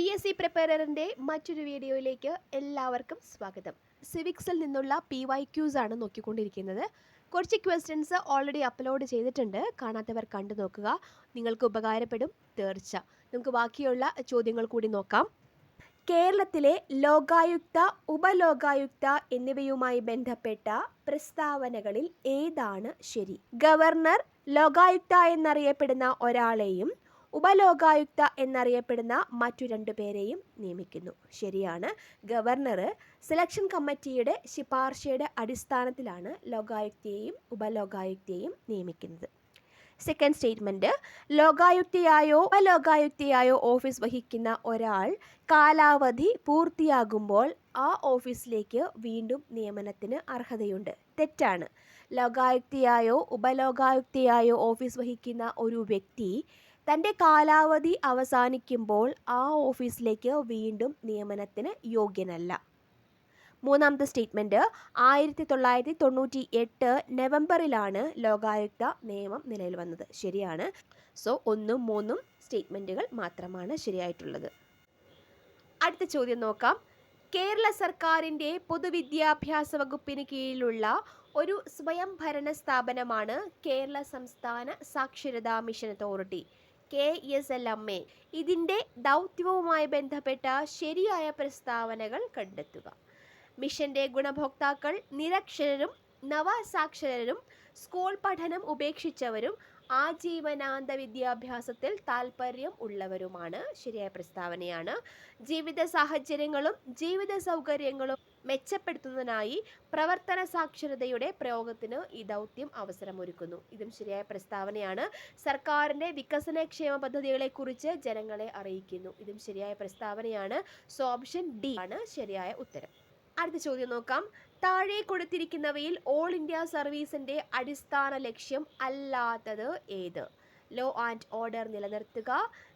P S C പ്രിപ്പയറിന്റെ മറ്റൊരു വീഡിയോയിലേക്ക് എല്ലാവർക്കും സ്വാഗതം. സിവിക്സിൽ നിന്നുള്ള പി വൈ ക്യൂസ് ആണ് നോക്കിക്കൊണ്ടിരിക്കുന്നത്. കുറച്ച് ക്വസ്റ്റ്യൻസ് ഓൾറെഡി അപ്ലോഡ് ചെയ്തിട്ടുണ്ട്. കാണാത്തവർ കണ്ടു നോക്കുക. നിങ്ങൾക്ക് ഉപകാരപ്പെടും തീർച്ച. നമുക്ക് ബാക്കിയുള്ള ചോദ്യങ്ങൾ കൂടി നോക്കാം. കേരളത്തിലെ ലോകായുക്ത ഉപലോകായുക്ത എന്നിവയുമായി ബന്ധപ്പെട്ട പ്രസ്താവനകളിൽ ഏതാണ് ശരി? ഗവർണർ ലോകായുക്ത എന്നറിയപ്പെടുന്ന ഒരാളെയും ഉപലോകായുക്ത എന്നറിയപ്പെടുന്ന മറ്റു രണ്ടു പേരെയും നിയമിക്കുന്നു. ശരിയാണ്. ഗവർണർ സെലക്ഷൻ കമ്മിറ്റിയുടെ ശിപാർശയുടെ അടിസ്ഥാനത്തിലാണ് ലോകായുക്തയെയും ഉപലോകായുക്തയെയും നിയമിക്കുന്നത്. സെക്കൻഡ് സ്റ്റേറ്റ്മെന്റ് ലോകായുക്തയായോ ഉപലോകായുക്തയായോ ഓഫീസ് വഹിക്കുന്ന ഒരാൾ കാലാവധി പൂർത്തിയാകുമ്പോൾ ആ ഓഫീസിലേക്ക് വീണ്ടും നിയമനത്തിന് അർഹതയുണ്ട്. തെറ്റാണ്. ലോകായുക്തയായോ ഉപലോകായുക്തയായോ ഓഫീസ് വഹിക്കുന്ന ഒരു വ്യക്തി തന്റെ കാലാവധി അവസാനിക്കുമ്പോൾ ആ ഓഫീസിലേക്ക് വീണ്ടും നിയമനത്തിന് യോഗ്യനല്ല. മൂന്നാമത്തെ സ്റ്റേറ്റ്മെന്റ് ആയിരത്തി തൊള്ളായിരത്തി തൊണ്ണൂറ്റി എട്ട് നവംബറിലാണ് ലോകായുക്ത നിയമം നിലവിൽ വന്നത്. ശരിയാണ്. സോ ഒന്നും മൂന്നും സ്റ്റേറ്റ്മെന്റുകൾ മാത്രമാണ് ശരിയായിട്ടുള്ളത്. അടുത്ത ചോദ്യം നോക്കാം. കേരള സർക്കാരിന്റെ പൊതുവിദ്യാഭ്യാസ വകുപ്പിന് കീഴിലുള്ള ഒരു സ്വയംഭരണ സ്ഥാപനമാണ് കേരള സംസ്ഥാന സാക്ഷരതാ mission authority. K S L M A. ഇതിന്റെ ദൗത്യവുമായി ബന്ധപ്പെട്ട ശരിയായ പ്രസ്താവനകൾ കണ്ടെത്തുക. മിഷന്റെ ഗുണഭോക്താക്കൾ നിരക്ഷരരും നവസാക്ഷരരും സ്കൂൾ പഠനം ഉപേക്ഷിച്ചവരും ആജീവനാന്ത വിദ്യാഭ്യാസത്തിൽ താല്പര്യം ഉള്ളവരുമാണ്. ശരിയായ പ്രസ്താവനയാണ്. ജീവിത സാഹചര്യങ്ങളും ജീവിത സൗകര്യങ്ങളും മെച്ചപ്പെടുത്തുന്നതിനായി പ്രവർത്തന സാക്ഷരതയുടെ പ്രയോഗത്തിന് ഈ ദൗത്യം അവസരമൊരുക്കുന്നു. ഇതും ശരിയായ പ്രസ്താവനയാണ്. സർക്കാരിന്റെ വികസനക്ഷേമ പദ്ധതികളെക്കുറിച്ച് ജനങ്ങളെ അറിയിക്കുന്നു. ഇതും ശരിയായ പ്രസ്താവനയാണ്. സോ ഓപ്ഷൻ ഡി ആണ് ശരിയായ ഉത്തരം. അടുത്ത ചോദ്യം നോക്കാം. താഴെ കൊടുത്തിരിക്കുന്നവയിൽ ഓൾ ഇന്ത്യ സർവീസിന്റെ അടിസ്ഥാന ലക്ഷ്യം അല്ലാത്തത് ഏത്? ലോ ആൻഡ് ഓർഡർ നിലനിർത്തുക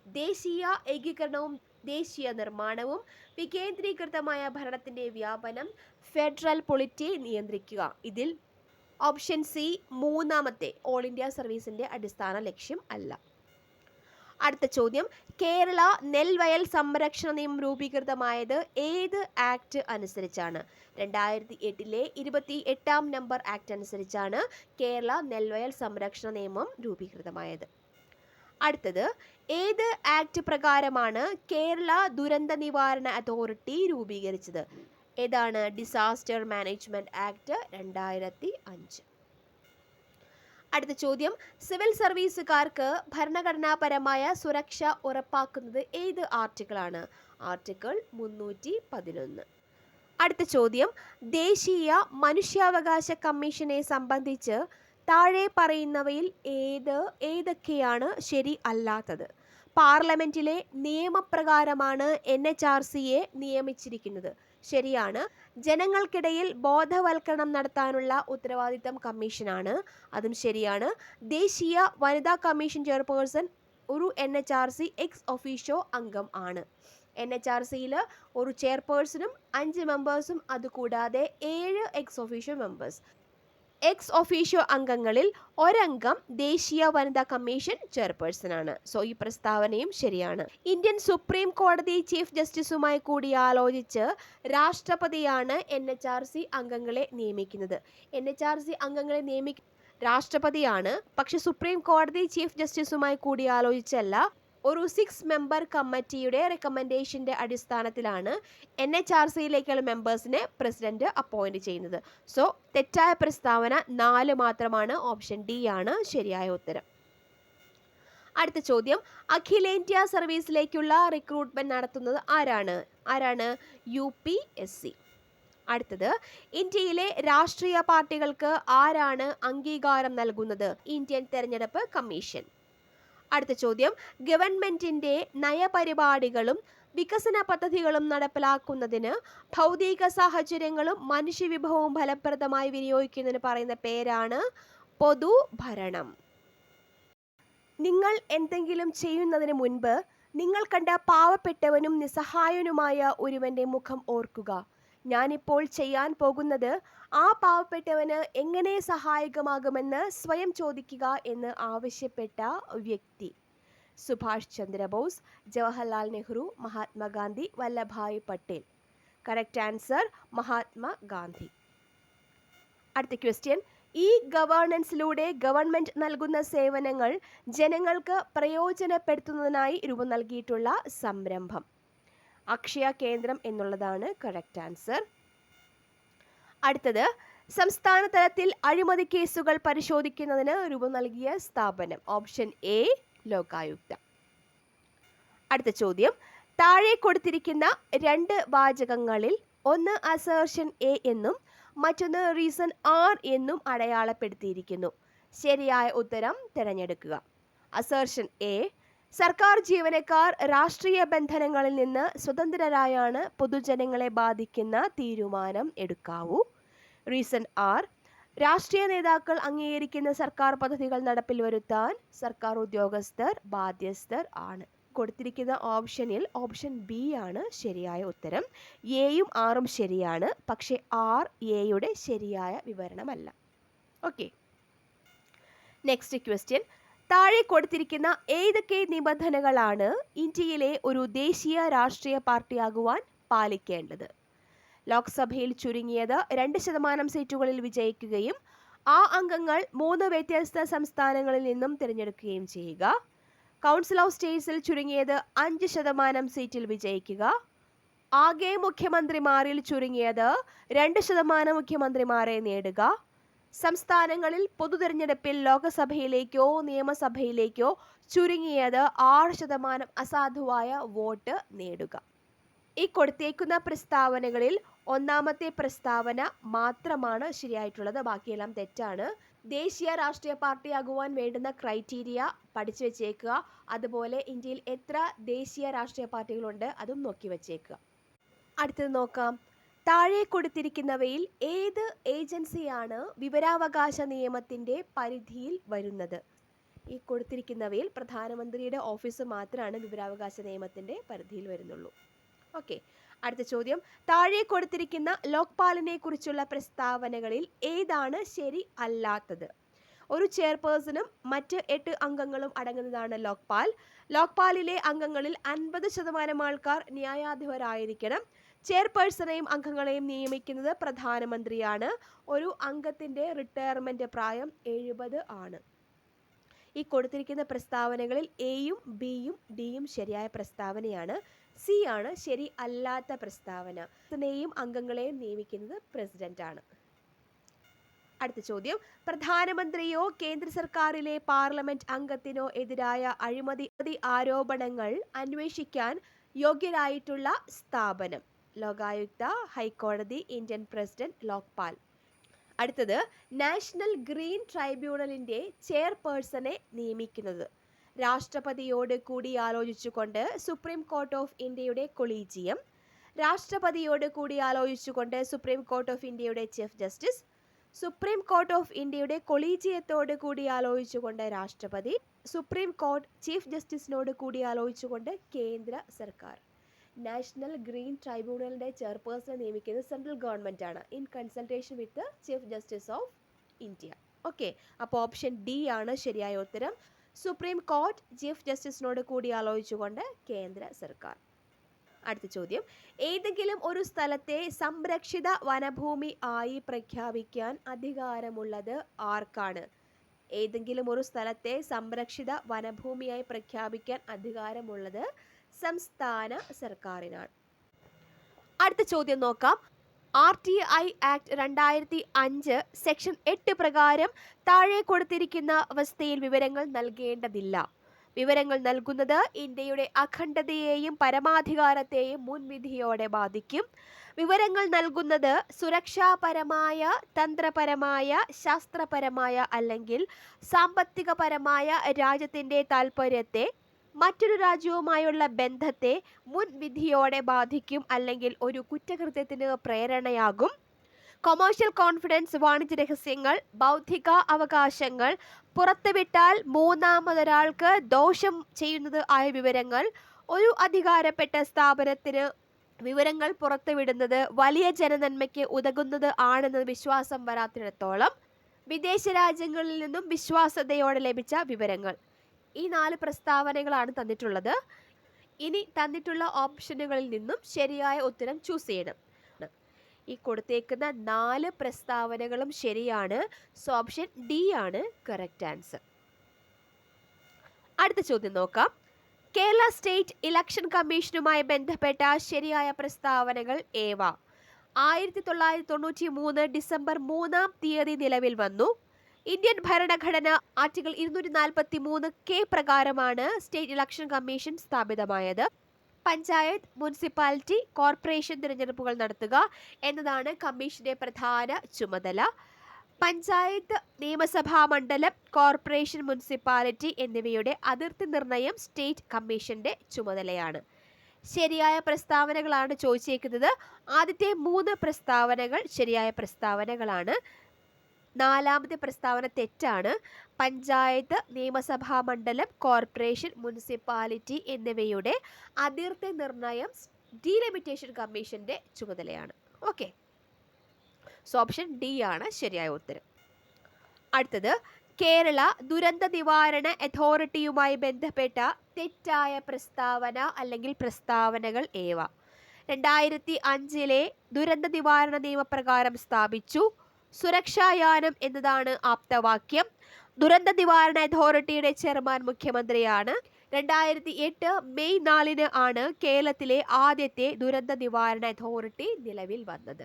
ദേശീയ ഏകീകരണവും ദേശീയ നിർമ്മാണവും വികേന്ദ്രീകൃതമായ ഭരണത്തിന്റെ വ്യാപനം ഫെഡറൽ പൊളിറ്റി നിയന്ത്രിക്കുക. ഇതിൽ ഓപ്ഷൻ സി മൂന്നാമത്തെ ഓൾ ഇന്ത്യ സർവീസിന്റെ അടിസ്ഥാന ലക്ഷ്യം അല്ല. അടുത്ത ചോദ്യം. കേരള നെൽവയൽ സംരക്ഷണ നിയമം രൂപീകൃതമായത് ഏത് ആക്ട് അനുസരിച്ചാണ്? രണ്ടായിരത്തി എട്ടിലെ ഇരുപത്തി എട്ടാം നമ്പർ ആക്ട് അനുസരിച്ചാണ് കേരള നെൽവയൽ സംരക്ഷണ നിയമം രൂപീകൃതമായത്. അടുത്തത്. ഏത് ആക്ട് പ്രകാരമാണ് കേരള ദുരന്ത നിവാരണ അതോറിറ്റി രൂപീകരിച്ചത്? ഏതാണ് ഡിസാസ്റ്റർ മാനേജ്മെന്റ് ആക്ട് രണ്ടായിരത്തി അഞ്ച്? അടുത്ത ചോദ്യം. സിവിൽ സർവീസുകാർക്ക് ഭരണഘടനാപരമായ സുരക്ഷ ഉറപ്പാക്കുന്നത് ഏത് ആർട്ടിക്കിളാണ്? ആർട്ടിക്കിൾ മുന്നൂറ്റി പതിനൊന്ന്. അടുത്ത ചോദ്യം. ദേശീയ മനുഷ്യാവകാശ കമ്മീഷനെ സംബന്ധിച്ച് താഴെ പറയുന്നവയിൽ ഏത് ഏതൊക്കെയാണ് ശരി അല്ലാത്തത്? പാർലമെന്റിലെ നിയമപ്രകാരമാണ് എൻ എച്ച് ആർ സിയെ നിയമിച്ചിരിക്കുന്നത്. ശരിയാണ്. ജനങ്ങൾക്കിടയിൽ ബോധവൽക്കരണം നടത്താനുള്ള ഉത്തരവാദിത്തം കമ്മീഷനാണ്. അതും ശരിയാണ്. ദേശീയ വനിതാ കമ്മീഷൻ ചെയർപേഴ്സൺ ഒരു N H R C ex officio അംഗം ആണ്. എൻ എച്ച് ആർ സിയിൽ ഒരു ചെയർപേഴ്സണും അഞ്ച് മെമ്പേഴ്സും അതുകൂടാതെ ഏഴ് ex officio members ex officio അംഗങ്ങളിൽ ഒരംഗം ദേശീയ വനിതാ കമ്മീഷൻ ചെയർപേഴ്സണാണ് സോ ഈ പ്രസ്താവനയും ശരിയാണ്. ഇന്ത്യൻ സുപ്രീം കോടതി ചീഫ് ജസ്റ്റിസുമായി കൂടി ആലോചിച്ച് രാഷ്ട്രപതിയാണ് എൻ എച്ച് ആർ സി അംഗങ്ങളെ നിയമിക്കുന്നത്. എൻ എച്ച് ആർ സി അംഗങ്ങളെ നിയമിക്ക രാഷ്ട്രപതിയാണ്. പക്ഷെ സുപ്രീം കോടതി ചീഫ് ജസ്റ്റിസുമായി കൂടിയാലോചിച്ചല്ല ഒരു സിക്സ് മെമ്പർ കമ്മിറ്റിയുടെ റെക്കമെൻഡേഷന്റെ അടിസ്ഥാനത്തിലാണ് എൻ എച്ച് ആർ സിയിലേക്കുള്ള മെമ്പേഴ്സിനെ പ്രസിഡന്റ് അപ്പോയിന്റ് ചെയ്യുന്നത്. സോ തെറ്റായ പ്രസ്താവന നാല് മാത്രമാണ് ഓപ്ഷൻ ഡി ആണ് ശരിയായ ഉത്തരം. അടുത്ത ചോദ്യം. അഖിലേന്ത്യാ സർവീസിലേക്കുള്ള റിക്രൂട്ട്മെന്റ് നടത്തുന്നത് ആരാണ്? ആരാണ്? യു പി എസ് സി അടുത്തത്. ഇന്ത്യയിലെ രാഷ്ട്രീയ പാർട്ടികൾക്ക് ആരാണ് അംഗീകാരം നൽകുന്നത്? ഇന്ത്യൻ തെരഞ്ഞെടുപ്പ് കമ്മീഷൻ. അടുത്ത ചോദ്യം. ഗവൺമെന്റിന്റെ നയപരിപാടികളും വികസന പദ്ധതികളും നടപ്പിലാക്കുന്നതിന് ഭൗതിക സാഹചര്യങ്ങളും മനുഷ്യവിഭവവും ഫലപ്രദമായി വിനിയോഗിക്കുന്നതിന് പറയുന്ന പേരാണ് പൊതുഭരണം. നിങ്ങൾ എന്തെങ്കിലും ചെയ്യുന്നതിന് മുൻപ് നിങ്ങൾ കണ്ട പാവപ്പെട്ടവനും നിസ്സഹായനുമായ ഒരുവന്റെ മുഖം ഓർക്കുക. ഞാനിപ്പോൾ ചെയ്യാൻ പോകുന്നത് ആ പാവപ്പെട്ടവന് എങ്ങനെ സഹായകമാകുമെന്ന് സ്വയം ചോദിക്കുക എന്ന് ആവശ്യപ്പെട്ട വ്യക്തി. Subhash Chandra Bose Jawaharlal Nehru Mahatma Gandhi Vallabhbhai Patel. Correct answer Mahatma Gandhi. അടുത്ത ക്വസ്റ്റ്യൻ ഈ ഗവേണൻസിലൂടെ ഗവൺമെന്റ് നൽകുന്ന സേവനങ്ങൾ ജനങ്ങൾക്ക് പ്രയോജനപ്പെടുത്തുന്നതിനായി രൂപം നൽകിയിട്ടുള്ള സംരംഭം. അക്ഷയ കേന്ദ്രം എന്നുള്ളതാണ് കറക്റ്റ് ആൻസർ അടുത്തത് സംസ്ഥാന തലത്തിൽ അഴിമതി കേസുകൾ പരിശോധിക്കുന്നതിന് രൂപം നൽകിയ സ്ഥാപനം ഓപ്ഷൻ എ ലോകായുക്ത. അടുത്ത ചോദ്യം താഴെ കൊടുത്തിരിക്കുന്ന രണ്ട് വാചകങ്ങളിൽ ഒന്ന് അസേർഷൻ എ എന്നും മറ്റൊന്ന് റീസൺ ആർ എന്നും അടയാളപ്പെടുത്തിയിരിക്കുന്നു. ശരിയായ ഉത്തരം തിരഞ്ഞെടുക്കുക. അസേർഷൻ എ സർക്കാർ ജീവനക്കാർ രാഷ്ട്രീയ ബന്ധനങ്ങളിൽ നിന്ന് സ്വതന്ത്രരായാണ് പൊതുജനങ്ങളെ ബാധിക്കുന്ന തീരുമാനം എടുക്കാവൂ. റീസൺ ആർ രാഷ്ട്രീയ നേതാക്കൾ അംഗീകരിക്കുന്ന സർക്കാർ പദ്ധതികൾ നടപ്പിൽ വരുത്താൻ സർക്കാർ ഉദ്യോഗസ്ഥർ ബാധ്യസ്ഥർ ആണ്. കൊടുത്തിരിക്കുന്ന ഓപ്ഷനിൽ ഓപ്ഷൻ ബി ആണ് ശരിയായ ഉത്തരം. എയും ആറും ശരിയാണ് പക്ഷേ ആർ എയുടെ ശരിയായ വിവരണമല്ല. ഓക്കെ. Next question. താഴെ കൊടുത്തിരിക്കുന്ന ഏതൊക്കെ നിബന്ധനകളാണ് ഇന്ത്യയിലെ ഒരു ദേശീയ രാഷ്ട്രീയ പാർട്ടിയാകുവാൻ പാലിക്കേണ്ടത്? ലോക്സഭയിൽ ചുരുങ്ങിയത് രണ്ട് ശതമാനം സീറ്റുകളിൽ വിജയിക്കുകയും ആ അംഗങ്ങൾ മൂന്ന് വ്യത്യസ്ത സംസ്ഥാനങ്ങളിൽ നിന്നും തിരഞ്ഞെടുക്കുകയും ചെയ്യുക. കൗൺസിൽ ഓഫ് സ്റ്റേറ്റ്സിൽ ചുരുങ്ങിയത് അഞ്ച് ശതമാനം സീറ്റിൽ വിജയിക്കുക. ആകെ മുഖ്യമന്ത്രിമാരിൽ ചുരുങ്ങിയത് രണ്ട് ശതമാനം മുഖ്യമന്ത്രിമാരെ നേടുക. സംസ്ഥാനങ്ങളിൽ പൊതുതെരഞ്ഞെടുപ്പിൽ ലോക്സഭയിലേക്കോ നിയമസഭയിലേക്കോ ചുരുങ്ങിയത് ആറ് ശതമാനം അസാധുവായ വോട്ട് നേടുക. ഈ കൊടുത്തേക്കുന്ന പ്രസ്താവനകളിൽ ഒന്നാമത്തെ പ്രസ്താവന മാത്രമാണ് ശരിയായിട്ടുള്ളത്. ബാക്കിയെല്ലാം തെറ്റാണ്. ദേശീയ രാഷ്ട്രീയ പാർട്ടിയാകുവാൻ വേണ്ടുന്ന ക്രൈറ്റീരിയ പഠിച്ചു വെച്ചേക്കുക. അതുപോലെ ഇന്ത്യയിൽ എത്ര ദേശീയ രാഷ്ട്രീയ പാർട്ടികളുണ്ട് അതും നോക്കി വെച്ചേക്കുക. അടുത്തത് നോക്കാം. താഴെ കൊടുത്തിരിക്കുന്നവയിൽ ഏത് ഏജൻസിയാണ് വിവരാവകാശ നിയമത്തിന്റെ പരിധിയിൽ വരുന്നത്? ഈ കൊടുത്തിരിക്കുന്നവയിൽ പ്രധാനമന്ത്രിയുടെ ഓഫീസ് മാത്രമാണ് വിവരാവകാശ നിയമത്തിന്റെ പരിധിയിൽ വരുന്നുള്ളൂ. ഓക്കെ അടുത്ത ചോദ്യം. താഴെ കൊടുത്തിരിക്കുന്ന ലോക്പാലിനെ കുറിച്ചുള്ള പ്രസ്താവനകളിൽ ഏതാണ് ശരി അല്ലാത്തത്? ഒരു ചെയർപേഴ്സണും മറ്റ് എട്ട് അംഗങ്ങളും അടങ്ങുന്നതാണ് ലോക്പാൽ. ലോക്പാലിലെ അംഗങ്ങളിൽ അൻപത് ശതമാനം ആൾക്കാർ ന്യായാധിപരായിരിക്കണം. ചെയർപേഴ്സണെയും അംഗങ്ങളെയും നിയമിക്കുന്നത് പ്രധാനമന്ത്രിയാണ്. ഒരു അംഗത്തിന്റെ റിട്ടയർമെന്റ് പ്രായം എഴുപത് ആണ്. ഈ കൊടുത്തിരിക്കുന്ന പ്രസ്താവനകളിൽ എയും ബിയും ഡിയും ശരിയായ പ്രസ്താവനയാണ്. സി ആണ് ശരി അല്ലാത്ത പ്രസ്താവന. അംഗങ്ങളെയും നിയമിക്കുന്നത് പ്രസിഡന്റ് ആണ് അടുത്ത ചോദ്യം. പ്രധാനമന്ത്രിയോ കേന്ദ്ര സർക്കാരിലെ പാർലമെന്റ് അംഗത്തിനോ എതിരായ അഴിമതി ആരോപണങ്ങൾ അന്വേഷിക്കാൻ യോഗ്യരായിട്ടുള്ള സ്ഥാപനം. ലോകായുക്ത ഹൈക്കോടതി ഇന്ത്യൻ പ്രസിഡന്റ് ലോക്പാൽ. അടുത്തത് നാഷണൽ ഗ്രീൻ ട്രൈബ്യൂണലിന്റെ ചെയർപേഴ്സണെ നിയമിക്കുന്നത്. രാഷ്ട്രപതിയോട് കൂടിയാലോചിച്ചുകൊണ്ട് സുപ്രീം കോർട്ട് ഓഫ് ഇന്ത്യയുടെ കൊളീജിയം. രാഷ്ട്രപതിയോട് കൂടിയാലോചിച്ചുകൊണ്ട് സുപ്രീം കോർട്ട് ഓഫ് ഇന്ത്യയുടെ chief justice. Supreme court of ഇന്ത്യയുടെ കൊളീജിയത്തോട് കൂടി ആലോചിച്ചുകൊണ്ട് രാഷ്ട്രപതി സുപ്രീം കോർട്ട് ചീഫ് ജസ്റ്റിസിനോട് കൂടി ആലോചിച്ചുകൊണ്ട് കേന്ദ്ര സർക്കാർ. നാഷണൽ ഗ്രീൻ ട്രൈബ്യൂണലിന്റെ ചെയർപേഴ്സണെ നിയമിക്കുന്നത് സെൻട്രൽ ഗവൺമെന്റ് ആണ്. In consultation with chief justice of India okay അപ്പോൾ ഓപ്ഷൻ ഡി ആണ് ശരിയായ ഉത്തരം. സുപ്രീം കോർട്ട് ചീഫ് ജസ്റ്റിസിനോട് കൂടി ആലോചിച്ചുകൊണ്ട് കേന്ദ്ര സർക്കാർ. അടുത്ത ചോദ്യം. ഏതെങ്കിലും ഒരു സ്ഥലത്തെ സംരക്ഷിത വനഭൂമി ആയി പ്രഖ്യാപിക്കാൻ അധികാരമുള്ളത് ആർക്കാണ്? ഏതെങ്കിലും ഒരു സ്ഥലത്തെ സംരക്ഷിത വനഭൂമിയായി പ്രഖ്യാപിക്കാൻ അധികാരമുള്ളത് സംസ്ഥാന സർക്കാരിനാണ്. അടുത്ത ചോദ്യം നോക്കാം. ആർ ടി ഐ ആക്ട് രണ്ടായിരത്തി അഞ്ച് സെക്ഷൻ എട്ട് പ്രകാരം താഴെ കൊടുത്തിരിക്കുന്ന അവസ്ഥയിൽ വിവരങ്ങൾ നൽകേണ്ടതില്ല. വിവരങ്ങൾ നൽകുന്നത് ഇന്ത്യയുടെ അഖണ്ഡതയെയും പരമാധികാരത്തെയും മുൻവിധിയോടെ ബാധിക്കും. വിവരങ്ങൾ നൽകുന്നത് സുരക്ഷാപരമായ തന്ത്രപരമായ ശാസ്ത്രപരമായ അല്ലെങ്കിൽ സാമ്പത്തികപരമായ രാജ്യത്തിന്റെ താൽപ്പര്യത്തെ മറ്റൊരു രാജ്യവുമായുള്ള ബന്ധത്തെ മുൻവിധിയോടെ ബാധിക്കും അല്ലെങ്കിൽ ഒരു കുറ്റകൃത്യത്തിന് പ്രേരണയാകും. കൊമേഴ്ഷ്യൽ കോൺഫിഡൻസ് വാണിജ്യ രഹസ്യങ്ങൾ ബൗദ്ധിക അവകാശങ്ങൾ പുറത്തുവിട്ടാൽ മൂന്നാമതൊരാൾക്ക് ദോഷം ചെയ്യുന്നത് ആയ വിവരങ്ങൾ. ഒരു അധികാരപ്പെട്ട സ്ഥാപനത്തിന് വിവരങ്ങൾ പുറത്തുവിടുന്നത് വലിയ ജനനന്മയ്ക്ക് ഉതകുന്നത് ആണെന്ന് വിശ്വാസം വരാത്തിടത്തോളം വിദേശ രാജ്യങ്ങളിൽ നിന്നും വിശ്വാസതയോടെ ലഭിച്ച വിവരങ്ങൾ. ഈ നാല് പ്രസ്താവനകളാണ് തന്നിട്ടുള്ളത്. ഇനി തന്നിട്ടുള്ള ഓപ്ഷനുകളിൽ നിന്നും ശരിയായ ഉത്തരം ചൂസ് ചെയ്യണം. ഈ കൊടുത്തേക്കുന്ന നാല് പ്രസ്താവനകളും ശരിയാണ്. സോ ഓപ്ഷൻ ഡി ആണ് കറക്റ്റ് ആൻസർ അടുത്ത ചോദ്യം നോക്കാം. കേരള സ്റ്റേറ്റ് ഇലക്ഷൻ കമ്മീഷനുമായി ബന്ധപ്പെട്ട ശരിയായ പ്രസ്താവനകൾ ഏവ? ആയിരത്തി തൊള്ളായിരത്തി തൊണ്ണൂറ്റി മൂന്ന് ഡിസംബർ മൂന്നാം തീയതി നിലവിൽ വന്നു. ഇന്ത്യൻ ഭരണഘടന ആർട്ടിക്കിൾ ഇരുന്നൂറ്റി നാൽപ്പത്തി മൂന്ന് കെ പ്രകാരമാണ് സ്റ്റേറ്റ് ഇലക്ഷൻ കമ്മീഷൻ സ്ഥാപിതമായത്. പഞ്ചായത്ത് മുനിസിപ്പാലിറ്റി കോർപ്പറേഷൻ തിരഞ്ഞെടുപ്പുകൾ നടത്തുക എന്നതാണ് കമ്മീഷന്റെ പ്രധാന ചുമതല. പഞ്ചായത്ത് നിയമസഭാ മണ്ഡലം കോർപ്പറേഷൻ മുനിസിപ്പാലിറ്റി എന്നിവയുടെ അതിർത്തി നിർണയം സ്റ്റേറ്റ് കമ്മീഷന്റെ ചുമതലയാണ്. ശരിയായ പ്രസ്താവനകളാണ് ചോദിച്ചേക്കുന്നത്. ആദ്യത്തെ മൂന്ന് പ്രസ്താവനകൾ ശരിയായ പ്രസ്താവനകളാണ്. നാലാമത്തെ പ്രസ്താവന തെറ്റാണ്. പഞ്ചായത്ത് നിയമസഭാ മണ്ഡലം കോർപ്പറേഷൻ മുനിസിപ്പാലിറ്റി എന്നിവയുടെ അതിർത്തി നിർണയം ഡീലിമിറ്റേഷൻ കമ്മീഷന്റെ ചുമതലയാണ്. ഓക്കെ. സോ ഓപ്ഷൻ ഡി ആണ് ശരിയായ ഉത്തരം. അടുത്തത് കേരള ദുരന്ത നിവാരണ അതോറിറ്റിയുമായി ബന്ധപ്പെട്ട തെറ്റായ പ്രസ്താവന അല്ലെങ്കിൽ പ്രസ്താവനകൾ ഏവ? രണ്ടായിരത്തി അഞ്ചിലെ ദുരന്ത നിവാരണ നിയമപ്രകാരം സ്ഥാപിച്ചു. സുരക്ഷായാനം എന്നതാണ് ആപ്തവാക്യം. ദുരന്ത നിവാരണ അതോറിറ്റിയുടെ ചെയർമാൻ മുഖ്യമന്ത്രിയാണ്. രണ്ടായിരത്തി എട്ട് മെയ് നാലിന് ആണ് കേരളത്തിലെ ആദ്യത്തെ ദുരന്ത നിവാരണ അതോറിറ്റി നിലവിൽ വന്നത്.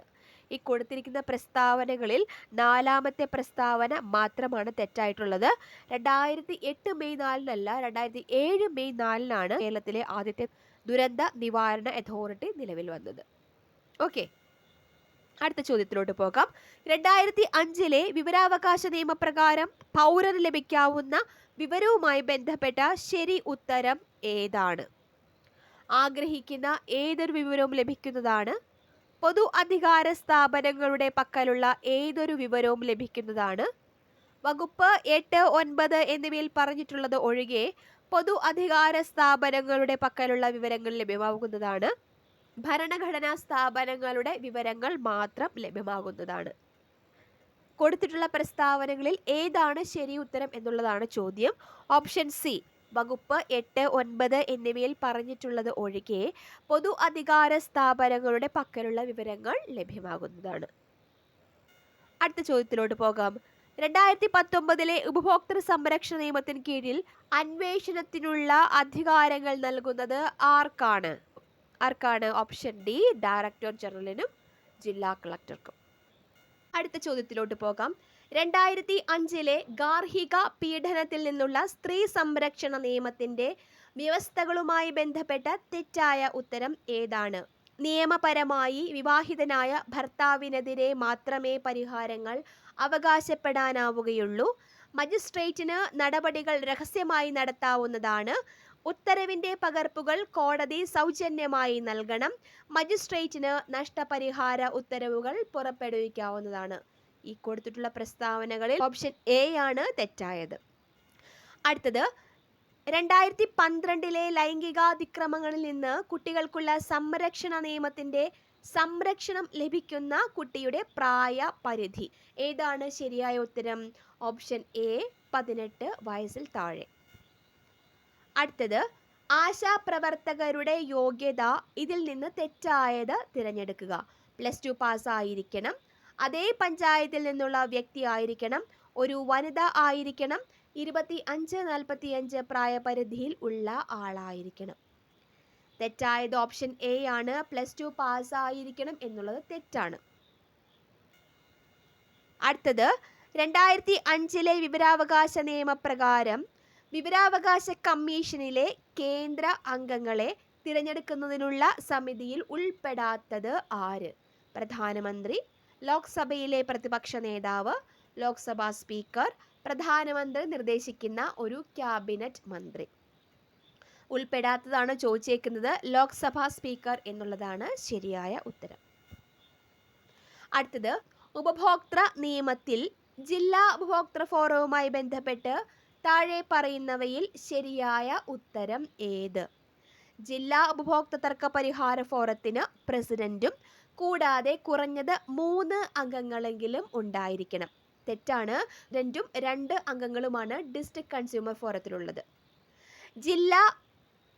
ഈ കൊടുത്തിരിക്കുന്ന പ്രസ്താവനകളിൽ നാലാമത്തെ പ്രസ്താവന മാത്രമാണ് തെറ്റായിട്ടുള്ളത്. രണ്ടായിരത്തി എട്ട് മെയ് നാലിനല്ല രണ്ടായിരത്തി ഏഴ് മെയ് നാലിനാണ് കേരളത്തിലെ ആദ്യത്തെ ദുരന്ത നിവാരണ അതോറിറ്റി നിലവിൽ വന്നത്. ഓക്കെ. അടുത്ത ചോദ്യത്തിലോട്ട് പോകാം. രണ്ടായിരത്തി അഞ്ചിലെ വിവരാവകാശ നിയമപ്രകാരം പൗരന് ലഭിക്കാവുന്ന വിവരവുമായി ബന്ധപ്പെട്ട ശരി ഉത്തരം ഏതാണ്? ആഗ്രഹിക്കുന്ന ഏതൊരു വിവരവും ലഭിക്കുന്നതാണ്. പൊതു അധികാര സ്ഥാപനങ്ങളുടെ പക്കലുള്ള ഏതൊരു വിവരവും ലഭിക്കുന്നതാണ്. വകുപ്പ് എട്ട് ഒൻപത് എന്നിവയിൽ പറഞ്ഞിട്ടുള്ളത് ഒഴികെ പൊതു അധികാര സ്ഥാപനങ്ങളുടെ പക്കലുള്ള വിവരങ്ങൾ ലഭ്യമാകുന്നതാണ്. ഭരണഘടനാ സ്ഥാപനങ്ങളുടെ വിവരങ്ങൾ മാത്രം ലഭ്യമാകുന്നതാണ്. കൊടുത്തിട്ടുള്ള പ്രസ്താവനകളിൽ ഏതാണ് ശരി ഉത്തരം എന്നുള്ളതാണ് ചോദ്യം. ഓപ്ഷൻ സി വകുപ്പ് എട്ട് ഒൻപത് എന്നിവയിൽ പറഞ്ഞിട്ടുള്ളത് ഒഴികെ പൊതു അധികാര സ്ഥാപനങ്ങളുടെ പക്കലുള്ള വിവരങ്ങൾ ലഭ്യമാകുന്നതാണ്. അടുത്ത ചോദ്യത്തിലോട്ട് പോകാം. രണ്ടായിരത്തി പത്തൊമ്പതിലെ ഉപഭോക്തൃ സംരക്ഷണ നിയമത്തിന് കീഴിൽ അന്വേഷണത്തിനുള്ള അധികാരങ്ങൾ നൽകുന്നത് ആർക്കാണ്? ആർക്കാണ് ഓപ്ഷൻ ഡി? ഡയറക്ടർ ജനറലിനും ജില്ലാ കളക്ടർക്കും. അടുത്ത ചോദ്യത്തിലോട്ട് പോകാം. രണ്ടായിരത്തി അഞ്ചിലെ ഗാർഹിക പീഡനത്തിൽ നിന്നുള്ള സ്ത്രീ സംരക്ഷണ നിയമത്തിന്റെ വ്യവസ്ഥകളുമായി ബന്ധപ്പെട്ട തെറ്റായ ഉത്തരം ഏതാണ്? നിയമപരമായി വിവാഹിതനായ ഭർത്താവിനെതിരെ മാത്രമേ പരിഹാരങ്ങൾ അവകാശപ്പെടാനാവുകയുള്ളൂ. മജിസ്ട്രേറ്റിന് നടപടികൾ രഹസ്യമായി നടത്താവുന്നതാണ്. ഉത്തരവിന്റെ പകർപ്പുകൾ കോടതി സൗജന്യമായി നൽകണം. മജിസ്ട്രേറ്റിന് നഷ്ടപരിഹാര ഉത്തരവുകൾ പുറപ്പെടുവിക്കാവുന്നതാണ്. ഈ കൊടുത്തിട്ടുള്ള പ്രസ്താവനകളിൽ ഓപ്ഷൻ എ ആണ് തെറ്റായത്. അടുത്തത് രണ്ടായിരത്തി പന്ത്രണ്ടിലെ ലൈംഗികാതിക്രമങ്ങളിൽ നിന്ന് കുട്ടികൾക്കുള്ള സംരക്ഷണ നിയമത്തിന്റെ സംരക്ഷണം ലഭിക്കുന്ന കുട്ടിയുടെ പ്രായ പരിധി ഏതാണ് ശരിയായ ഉത്തരം? ഓപ്ഷൻ എ പതിനെട്ട് വയസ്സിൽ താഴെ. അടുത്തത് ആശാപ്രവർത്തകരുടെ യോഗ്യത ഇതിൽ നിന്ന് തെറ്റായത് തിരഞ്ഞെടുക്കുക. പ്ലസ് ടു പാസ്സായിരിക്കണം അതേ പഞ്ചായത്തിൽ നിന്നുള്ള വ്യക്തി ആയിരിക്കണം. ഒരു വനിത ആയിരിക്കണം. ഇരുപത്തി അഞ്ച് നാൽപ്പത്തി അഞ്ച് പ്രായപരിധിയിൽ ഉള്ള ആളായിരിക്കണം. തെറ്റായത് ഓപ്ഷൻ എ ആണ്. പ്ലസ് ടു പാസ്സായിരിക്കണം എന്നുള്ളത് തെറ്റാണ്. അടുത്തത് രണ്ടായിരത്തി അഞ്ചിലെ വിവരാവകാശ നിയമപ്രകാരം വിവരാവകാശ കമ്മീഷനിലെ കേന്ദ്ര അംഗങ്ങളെ തിരഞ്ഞെടുക്കുന്നതിനുള്ള സമിതിയിൽ ഉൾപ്പെടാത്തത് ആര്? പ്രധാനമന്ത്രി ലോക്സഭയിലെ പ്രതിപക്ഷ നേതാവ് ലോക്സഭാ സ്പീക്കർ പ്രധാനമന്ത്രി നിർദ്ദേശിക്കുന്ന ഒരു ക്യാബിനറ്റ് മന്ത്രി. ഉൾപ്പെടാത്തതാണ് ചോദിച്ചേക്കുന്നത് ലോക്സഭാ സ്പീക്കർ എന്നുള്ളതാണ് ശരിയായ ഉത്തരം. അടുത്തത് ഉപഭോക്തൃ നിയമത്തിൽ ജില്ലാ ഉപഭോക്തൃ ഫോറവുമായി ബന്ധപ്പെട്ട് താഴെ പറയുന്നവയിൽ ശരിയായ ഉത്തരം ഏത്? ജില്ലാ ഉപഭോക്തൃ തർക്ക പരിഹാര ഫോറത്തിന് പ്രസിഡന്റും കൂടാതെ കുറഞ്ഞത് മൂന്ന് അംഗങ്ങളെങ്കിലും ഉണ്ടായിരിക്കണം. തെറ്റാണ്. രണ്ടും രണ്ട് അംഗങ്ങളുമാണ് ഡിസ്ട്രിക്ട് കൺസ്യൂമർ ഫോറത്തിലുള്ളത്. ജില്ലാ